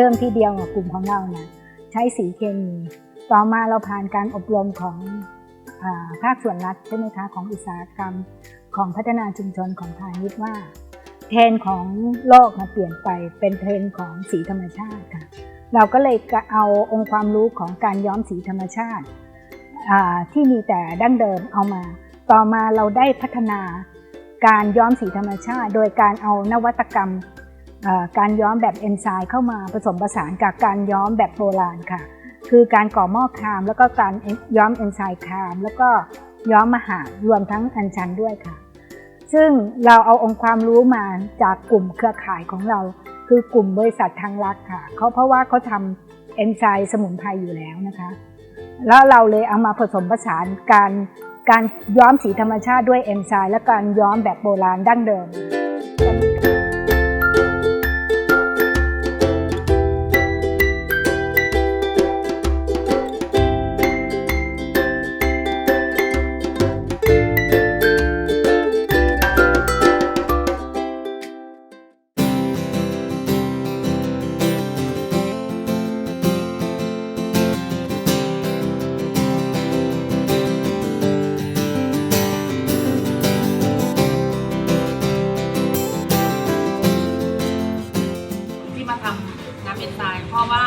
เดิมที่เดียวอะกลุ่มของเราเนี่ยใช้สีเคมี ต่อมาเราผ่านการอบรมของภาคส่วนรัฐใช่ไหมคะของอุตสาหกรรมของพัฒนาชุมชนของพาณิชย์ว่า เทรนของโลกมาเปลี่ยนไปเป็นเทรนของสีธรรมชาติค่ะ เราก็เลยเอาองค์ความรู้ของการย้อมสีธรรมชาติที่มีแต่ดั้งเดิมเอามา ต่อมาเราได้พัฒนาการย้อมสีธรรมชาติ โดยการเอานวัตกรรม การย้อมแบบเอนไซม์เข้ามาผสมผสานกับการย้อมแบบโบราณค่ะ คือการก่อหม้อคาม แล้วก็การย้อมเอนไซม์คาม แล้วก็ย้อมมหารวมทั้งอัญชันด้วยค่ะ ซึ่งเราเอาองค์ความรู้มาจากกลุ่มเครือข่ายของเรา คือกลุ่มบริษัททางรักค่ะเขาเพราะว่าเขาทำเอนไซม์สมุนไพรอยู่แล้วนะคะ แล้วเราเลยเอามาผสมผสานการการย้อมสีธรรมชาติด้วยเอนไซม์และการย้อมแบบโบราณดั้งเดิม เอนไซม์เพราะว่า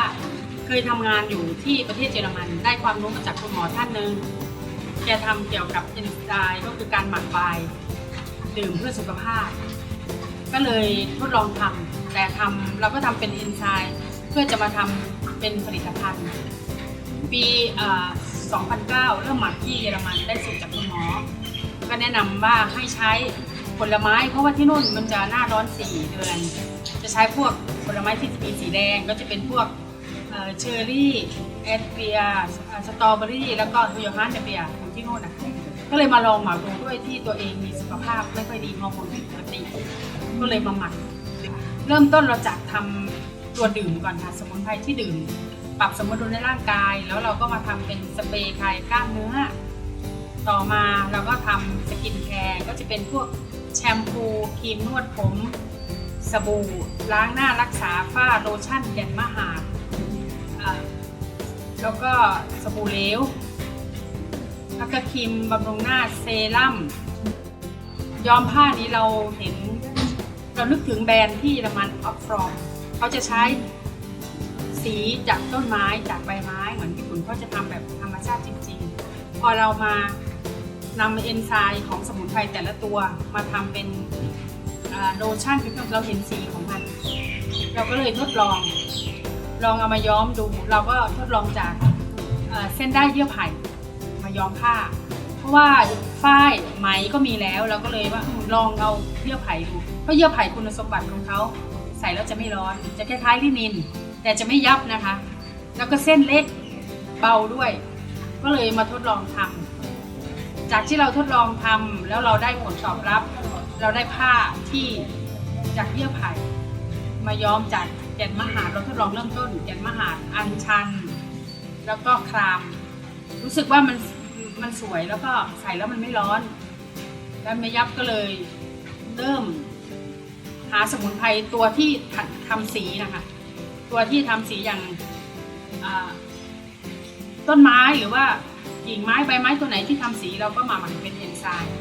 เคยทำงานอยู่ที่ประเทศเยอรมัน ได้ความรู้มาจากคุณหมอท่านหนึ่งแกทำเกี่ยวกับเอนไซม์ก็คือการหมักไวน์ดื่มเพื่อสุขภาพ ก็เลยทดลองทำแต่ทำเราก็ทำเป็นเอนไซม์เพื่อจะมาทำเป็นผลิตภัณฑ์ ปี2009 เริ่มหมักที่เยอรมันได้สูตรจากคุณหมอ ก็แนะนำว่าให้ใช้ ผลไม้เพราะว่าที่นู่นมันจะหน้าร้อนสี่เดือน จะใช้พวกผลไม้ที่มีสีแดงก็จะเป็นพวกเชอร์รี่แอดเปียสตรอเบอรี่แล้วก็โยฮันเดเบียของที่นู่นนะก็เลยมาลองหมักดูด้วยที่ตัวเองมีสุขภาพไม่ค่อยดีฮอร์โมนผิดปกติก็เลยมาหมัก เริ่มต้นเราจากทำตัวดื่มก่อนค่ะสมุนไพรที่ดื่ม ปรับสมดุลในร่างกาย แล้วเราก็มาทำเป็นสเปรย์คลายกล้ามเนื้อ ต่อมาเราก็ทำสกินแคร์ก็จะเป็นพวก แชมพูครีมนวดผม สบู่ ล้างหน้ารักษาฝ้าโลชั่นเย็นมหาดแล้วก็สบู่เหลวแล้วก็ครีมบำรุงหน้าเซรั่มย้อมผ้านี้เราเห็น เรานึกถึงแบรนด์ที่เยอรมันออฟฟรอมเขาจะใช้สีจากต้นไม้จากใบไม้เหมือนญี่ปุ่นเขาจะทำแบบธรรมชาติจริง ๆ พอเรามา นำเอนไซม์ของสมุนไพรแต่ละตัวมาทำเป็นโลชั่นเราเห็นสีของมัน เราก็เลยทดลอง ลองเอามาย้อมดู เราก็ทดลองจากเส้นได้เยื่อไผ่มาย้อมผ้า เพราะว่าฝ้ายไหมก็มีแล้ว เราก็เลยว่าลองเอาเยื่อไผ่ดูเพราะเยื่อไผ่คุณสมบัติของเขาใส่แล้วจะไม่ร้อน จะคล้ายๆลินิน แต่จะไม่ยับนะคะ แล้วก็เส้นเล็กเบาด้วย ก็เลยมาทดลองทำ จากที่เราทดลองทำแล้วเราได้ผลตอบรับ เราได้ผ้าที่จากเยื่อไผ่มาย้อมจากแก่นมหาดเราทดลองเริ่มต้นแก่นมหาดอัญชัน แล้วก็คราม รู้สึกว่ามันมันสวยแล้วก็ใส่แล้วมันไม่ร้อน แล้วไม่ยับก็เลยเริ่ม หาสมุนไพรตัวที่ทำสีนะคะ ตัวที่ทำสีอย่างต้นไม้หรือว่า กิ่งไม้ใบไม้ตัวไหนที่ทำสีเราก็มาหมักเป็นเอนไซม์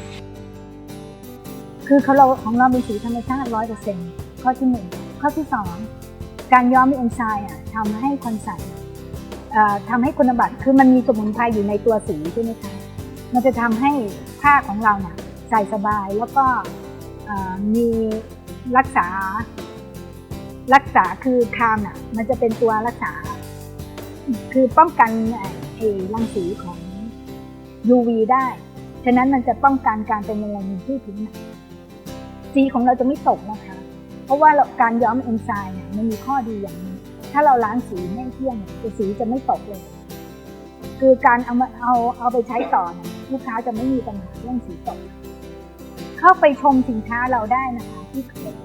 คือเขาเราของเราเป็นสีธรรมชาติร้อยเปอร์เซ็นต์ข้อที่หนึ่งข้อที่สองการย้อมเอนไซม์อะทำให้คนใส่เอ่อทำให้คุณบัตรคือมันมีสมุนไพรอยู่ในตัวสีใช่ไหมคะมันจะทำให้ผ้าของเราเนี่ยใส่สบายแล้วก็มีรักษา รักษาคือคามน่ะมันจะเป็นตัวรักษา คือป้องกันไอ้ไอ้รังสีของ UV ได้ ฉะนั้นมันจะป้องกันการเป็นมะเร็งที่ผิวหนังสีของเราจะไม่ตกนะคะ เพราะว่าการย้อมเอนไซม์เนี่ยมันมีข้อดีอย่างนึงถ้าเราล้างสีไม่เที่ยงเนี่ยสีจะไม่ตกเลย คือการเอามาเอาเอาไปใช้ต่อนี่ยลูกค้าจะไม่มีปัญหาเรื่องสีตก เข้าไปชมสินค้าเราได้นะคะที่เพจ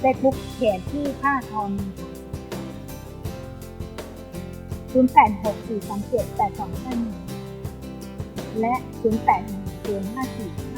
เฟซบุ๊กเพจที่ผ้าทอมศูนย์แปดหกสี่สามเจ็ด และ 0 8 1 0 5 4